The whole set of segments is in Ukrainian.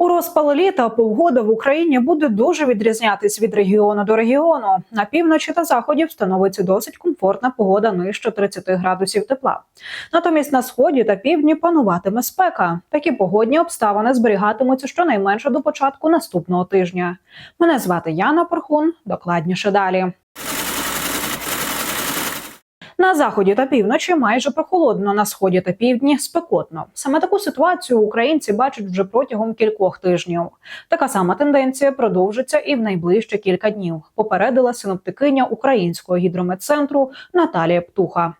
У розпал літа погода в Україні буде дуже відрізнятись від регіону до регіону. На півночі та заході встановиться досить комфортна погода нижче 30 градусів тепла. Натомість на сході та півдні пануватиме спека. Такі погодні обставини зберігатимуться щонайменше до початку наступного тижня. Мене звати Яна Порхун. Докладніше далі. На заході та півночі майже прохолодно, на сході та півдні спекотно. Саме таку ситуацію українці бачать вже протягом кількох тижнів. Така сама тенденція продовжиться і в найближчі кілька днів. Попередила синоптикиня українського гідрометцентру Наталія Птуха.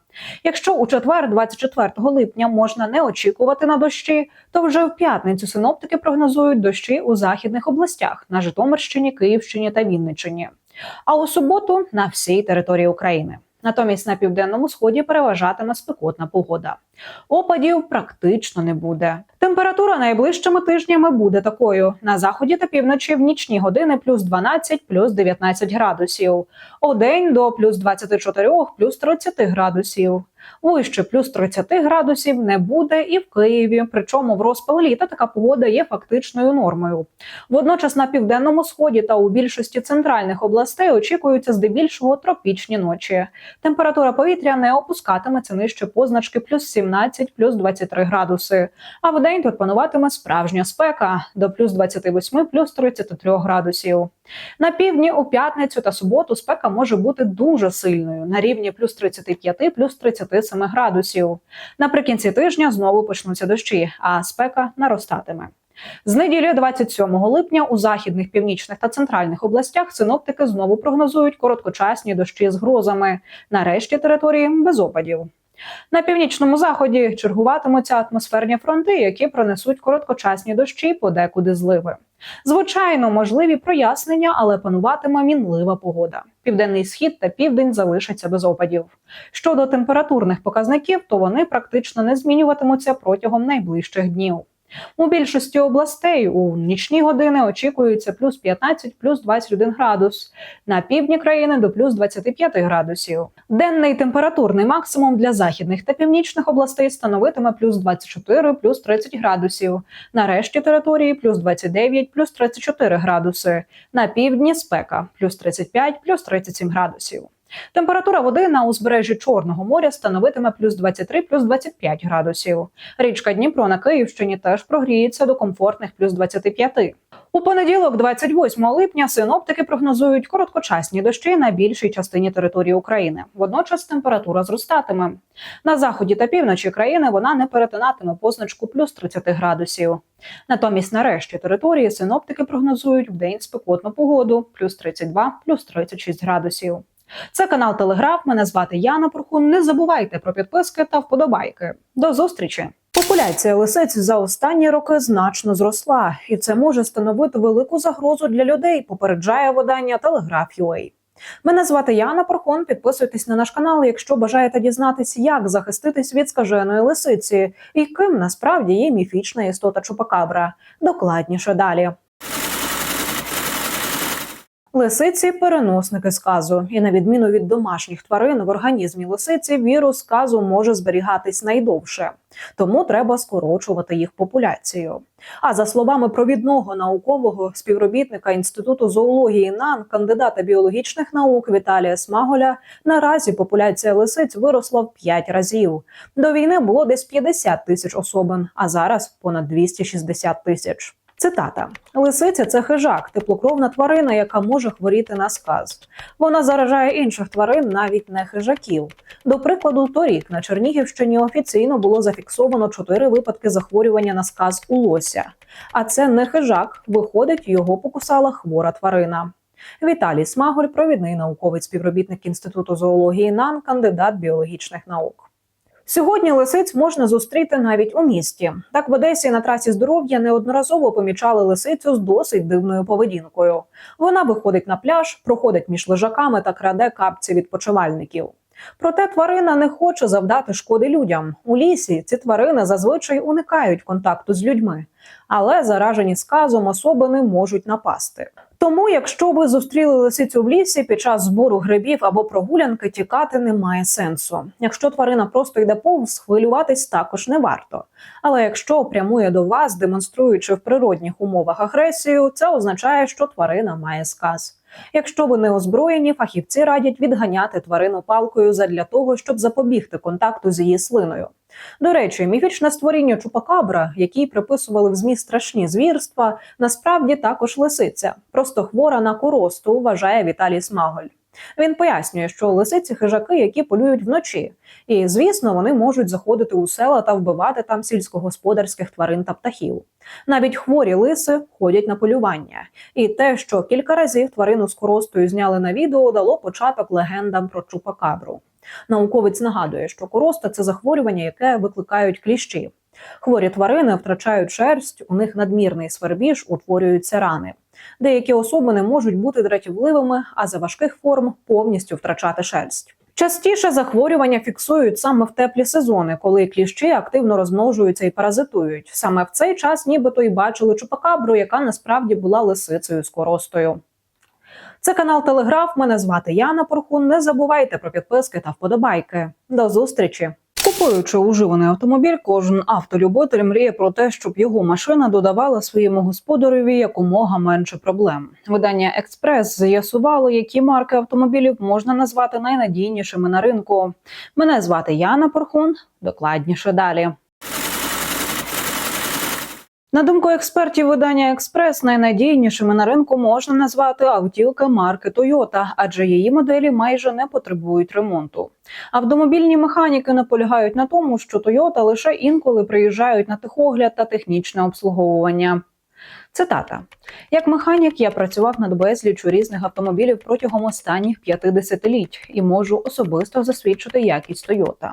Якщо у четвер, 24 липня, можна не очікувати на дощі, то вже в п'ятницю синоптики прогнозують дощі у західних областях на Житомирщині, Київщині та Вінниччині. А у суботу на всій території України. Натомість на південному сході переважатиме спекотна погода. Опадів практично не буде. Температура найближчими тижнями буде такою: на заході та півночі в нічні години плюс 12, плюс 19 градусів. У до плюс 24, плюс 30 градусів. Вище плюс 30 градусів не буде і в Києві. Причому в розпал літа така погода є фактичною нормою. Водночас на південному сході та у більшості центральних областей очікуються здебільшого тропічні ночі. Температура повітря не опускатиметься нижче позначки плюс 17, плюс 23 градуси. А в день тут пануватиме справжня спека до плюс 28, плюс 33 градусів. На півдні у п'ятницю та суботу спека може бути дуже сильною на рівні плюс 35, плюс 37 градусів. Наприкінці тижня знову почнуться дощі, а спека наростатиме. З неділі 27 липня у західних, північних та центральних областях синоптики знову прогнозують короткочасні дощі з грозами. Нарешті території без опадів. На північному заході чергуватимуться атмосферні фронти, які пронесуть короткочасні дощі, подекуди зливи. Звичайно, можливі прояснення, але пануватиме мінлива погода. Південний схід та південь залишаться без опадів. Щодо температурних показників, то вони практично не змінюватимуться протягом найближчих днів. У більшості областей у нічні години очікується плюс 15, плюс 21 градус. На півдні країни до плюс 25 градусів. Денний температурний максимум для західних та північних областей становитиме плюс 24, плюс 30 градусів. На решті території плюс 29, плюс 34 градуси. На півдні спека плюс 35, плюс 37 градусів. Температура води на узбережжі Чорного моря становитиме плюс 23, плюс 25 градусів. Річка Дніпро на Київщині теж прогріється до комфортних плюс 25. У понеділок, 28 липня, синоптики прогнозують короткочасні дощі на більшій частині території України. Водночас температура зростатиме. На заході та півночі країни вона не перетинатиме позначку плюс 30 градусів. Натомість, на решті території синоптики прогнозують в день спекотну погоду плюс 32, плюс 36 градусів. Це канал Телеграф. Мене звати Яна Порхун. Не забувайте про підписки та вподобайки. До зустрічі! Популяція лисиць за останні роки значно зросла, і це може становити велику загрозу для людей. Попереджає видання Телеграф.UA. Мене звати Яна Порхон. Підписуйтесь на наш канал, якщо бажаєте дізнатися, як захиститись від скаженої лисиці і ким насправді є міфічна істота Чупакабра. Докладніше далі. Лисиці переносники сказу, і на відміну від домашніх тварин в організмі лисиці вірус сказу може зберігатись найдовше, тому треба скорочувати їх популяцію. А за словами провідного наукового співробітника інституту зоології НАН, кандидата біологічних наук Віталія Смаголя, наразі популяція лисиць виросла в 5 разів. До війни було десь 50 тисяч особин, а зараз понад 260 тисяч. Цитата: Лисиця це хижак, теплокровна тварина, яка може хворіти на сказ. Вона заражає інших тварин, навіть не хижаків. До прикладу, торік на Чернігівщині офіційно було зафіксовано чотири випадки захворювання на сказ у лося. А це не хижак, виходить, його покусала хвора тварина. Віталій Смаголь, провідний науковий співробітник інституту зоології НАН, кандидат біологічних наук. Сьогодні лисиць можна зустріти навіть у місті. Так в Одесі на трасі здоров'я неодноразово помічали лисицю з досить дивною поведінкою. Вона виходить на пляж, проходить між лежаками та краде капці відпочивальників. Проте тварина не хоче завдати шкоди людям. У лісі ці тварини зазвичай уникають контакту з людьми, але заражені сказом особини можуть напасти. Тому, якщо ви зустріли лисицю в лісі під час збору грибів або прогулянки, тікати немає сенсу. Якщо тварина просто йде повз, хвилюватись також не варто. Але якщо прямує до вас, демонструючи в природних умовах агресію, це означає, що тварина має сказ. Якщо вони озброєні, фахівці радять відганяти тварину палкою задля того, щоб запобігти контакту з її слиною. До речі, міфічне створіння Чупакабра, якій приписували в змі страшні звірства, насправді також лисиця, просто хвора на коросту, вважає Віталій Смаголь. Він пояснює, що лисиці хижаки, які полюють вночі, і звісно, вони можуть заходити у села та вбивати там сільськогосподарських тварин та птахів. Навіть хворі лиси ходять на полювання, і те, що кілька разів тварину з коростою зняли на відео, дало початок легендам про чупакабру. Науковець нагадує, що короста це захворювання, яке викликають кліщі. Хворі тварини втрачають шерсть, у них надмірний свербіж, утворюються рани. Деякі особини можуть бути дратівливими, а за важких форм повністю втрачати шерсть. Частіше захворювання фіксують саме в теплі сезони, коли кліщі активно розмножуються і паразитують. Саме в цей час, нібито й бачили чупакабру, яка насправді була лисицею з коростою. Це канал Телеграф. Мене звати Яна Порхун. Не забувайте про підписки та вподобайки. До зустрічі! Купуючи уживаний автомобіль, кожен автолюбитель мріє про те, щоб його машина додавала своєму господареві якомога менше проблем. Видання Експрес з'ясувало, які марки автомобілів можна назвати найнадійнішими на ринку. Мене звати Яна Порхун. Докладніше далі. На думку експертів видання Експрес, найнадійнішими на ринку можна назвати автівки марки Toyota, адже її моделі майже не потребують ремонту. Автомобільні механіки наполягають на тому, що Toyota лише інколи приїжджають на техогляд та технічне обслуговування. Цитата: як механік, я працював над безліччю різних автомобілів протягом останніх п'яти десятиліть і можу особисто засвідчити якість Toyota.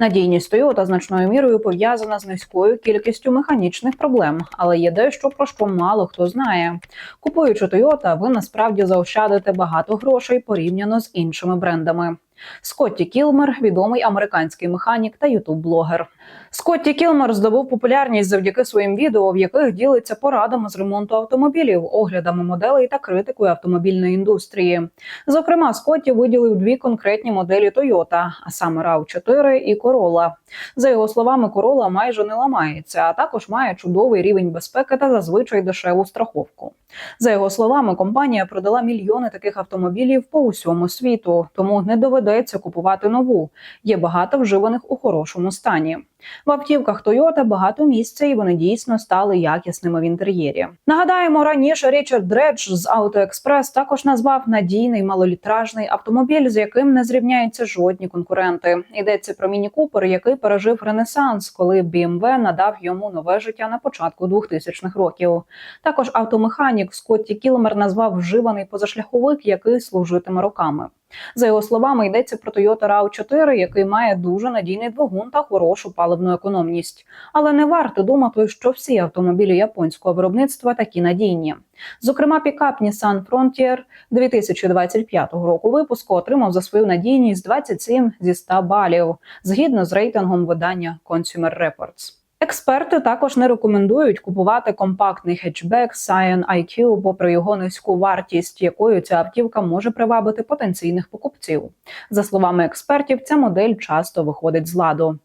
Надійність Toyota значною мірою пов'язана з низькою кількістю механічних проблем, але є дещо про що мало хто знає. Купуючи Toyota, ви насправді заощадите багато грошей порівняно з іншими брендами. Скотті Кілмер відомий американський механік та ютуб-блогер. Скотті Кілмер здобув популярність завдяки своїм відео, в яких ділиться порадами з ремонту автомобілів, оглядами моделей та критикою автомобільної індустрії. Зокрема, Скотті виділив дві конкретні моделі Toyota, а саме rav 4 і Corolla. За його словами, Corolla майже не ламається, а також має чудовий рівень безпеки та зазвичай дешеву страховку. За його словами, компанія продала мільйони таких автомобілів по усьому світу, тому не доведеться купувати нову. Є багато вживаних у хорошому стані. В автівках Toyota багато місця, і вони дійсно стали якісними в інтер'єрі. Нагадаємо, раніше Річард Дредж з AutoExpress також назвав надійний малолітражний автомобіль, з яким не зрівняються жодні конкуренти. Йдеться про міні Купер, який пережив ренесанс, коли BMW надав йому нове життя на початку 2000-х років. Також автомеханік Скотті Кілмер назвав вживаний позашляховик, який служитиме роками. За його словами, йдеться про Toyota rav 4 який має дуже надійний двигун та хорошу паливну економність. Але не варто думати, що всі автомобілі японського виробництва такі надійні. Зокрема, пікап Nissan Frontier 2025 року випуску отримав за свою надійність 27 зі 100 балів, згідно з рейтингом видання Consumer Reports. Експерти також не рекомендують купувати компактний хетчбек Scion IQ, попри його низьку вартість, якою ця автівка може привабити потенційних покупців. За словами експертів, ця модель часто виходить з ладу.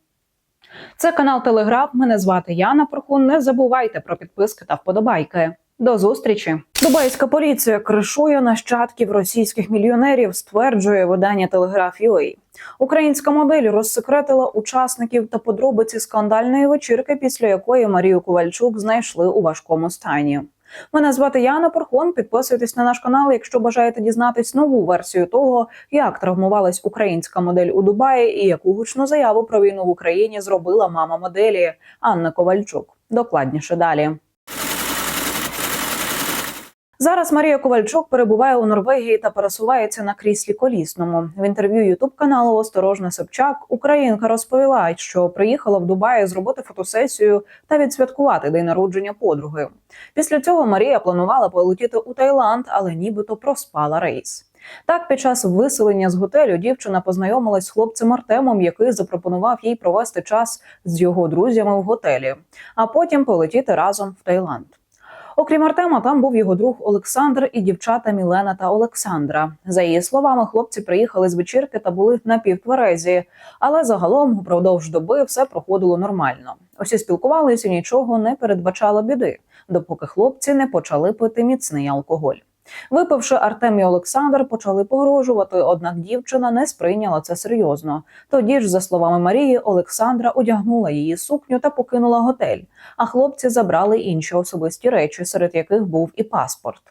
Це канал Телеграф. Мене звати Яна Прохун. Не забувайте про підписки та вподобайки. До зустрічі. Дубайська поліція кришує нащадків російських мільйонерів, стверджує видання Телеграф UA. Українська модель розсекретила учасників та подробиці скандальної вечірки, після якої Марію Ковальчук знайшли у важкому стані. Мене звати Яна Порхон. Підписуйтесь на наш канал, якщо бажаєте дізнатись нову версію того, як травмувалась українська модель у Дубаї і яку гучну заяву про війну в Україні зробила мама моделі Анна Ковальчук. Докладніше далі. Зараз Марія Ковальчук перебуває у Норвегії та пересувається на кріслі колісному. В інтерв'ю Ютуб каналу Осторожна Собчак Українка розповіла, що приїхала в Дубаї зробити фотосесію та відсвяткувати день народження подруги. Після цього Марія планувала полетіти у Таїланд, але нібито проспала рейс. Так, під час виселення з готелю дівчина познайомилась з хлопцем Артемом, який запропонував їй провести час з його друзями в готелі, а потім полетіти разом в Таїланд. Окрім Артема, там був його друг Олександр і дівчата Мілена та Олександра. За її словами, хлопці приїхали з вечірки та були напівтверезі, але загалом упродовж доби все проходило нормально. Усі спілкувалися, нічого не передбачало біди, допоки хлопці не почали пити міцний алкоголь. Випивши Артем і Олександр, почали погрожувати, однак дівчина не сприйняла це серйозно. Тоді ж, за словами Марії, Олександра одягнула її сукню та покинула готель. А хлопці забрали інші особисті речі, серед яких був і паспорт.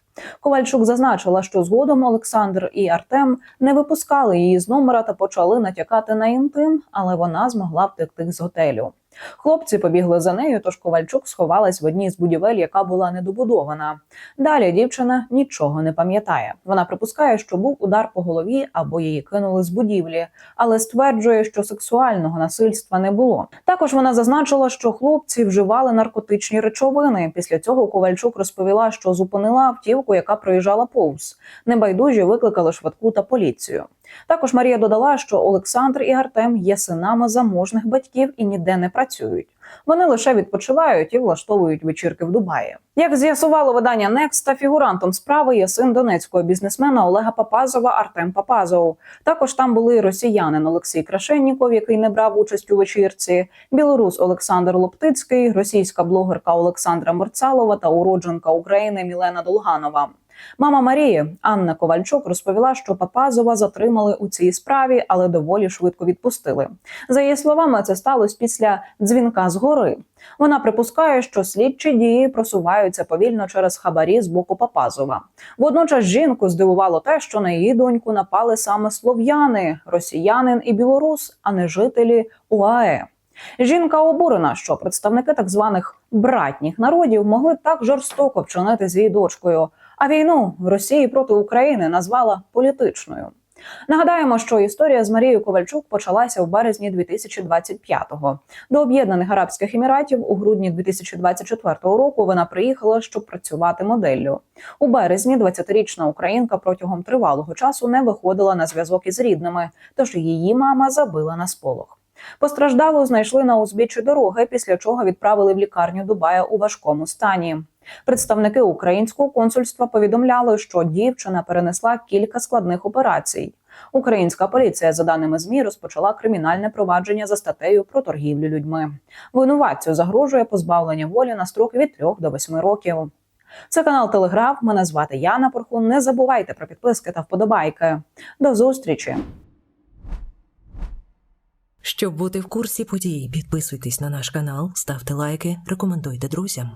Ковальчук зазначила, що згодом Олександр і Артем не випускали її з номера та почали натякати на інтим, але вона змогла втекти з готелю. Хлопці побігли за нею, тож Ковальчук сховалась в одній з будівель, яка була недобудована. Далі дівчина нічого не пам'ятає. Вона припускає, що був удар по голові або її кинули з будівлі, але стверджує, що сексуального насильства не було. Також вона зазначила, що хлопці вживали наркотичні речовини. Після цього Ковальчук розповіла, що зупинила автівку, яка проїжджала повз. Небайдужі викликали швидку та поліцію. Також Марія додала, що Олександр і Артем є синами заможних батьків і ніде не працюють. Вони лише відпочивають і влаштовують вечірки в Дубаї. Як з'ясувало видання Некста, фігурантом справи є син донецького бізнесмена Олега Папазова Артем Папазов. Також там були росіянин Олексій Крашенніков, який не брав участь у вечірці, білорус Олександр Лоптицький, російська блогерка Олександра Мерцалова та уродженка України Мілена Долганова. Мама Марії Анна Ковальчук розповіла, що Папазова затримали у цій справі, але доволі швидко відпустили. За її словами, це сталося після дзвінка згори. Вона припускає, що слідчі дії просуваються повільно через хабарі з боку Папазова. Водночас жінку здивувало те, що на її доньку напали саме слов'яни, росіянин і білорус, а не жителі УАЕ. Жінка обурена, що представники так званих братніх народів могли так жорстоко вчинити з її дочкою. А війну в Росії проти України назвала політичною. Нагадаємо, що історія з Марією Ковальчук почалася в березні 2025-го. До Об'єднаних Арабських Еміратів у грудні 2024 року вона приїхала, щоб працювати моделлю. У березні 20-річна українка протягом тривалого часу не виходила на зв'язок із рідними, тож її мама забила на сполох. Постраждалу знайшли на узбіччі дороги, після чого відправили в лікарню Дубая у важкому стані. Представники українського консульства повідомляли, що дівчина перенесла кілька складних операцій. Українська поліція, за даними змі, розпочала кримінальне провадження за статтею про торгівлю людьми. Винуватцю загрожує позбавлення волі на строк від 3 до 8 років. Це канал Телеграф. Мене звати Яна Порхун. Не забувайте про підписки та вподобайки. До зустрічі. Щоб бути в курсі подій, підписуйтесь на наш канал, ставте лайки, рекомендуйте друзям.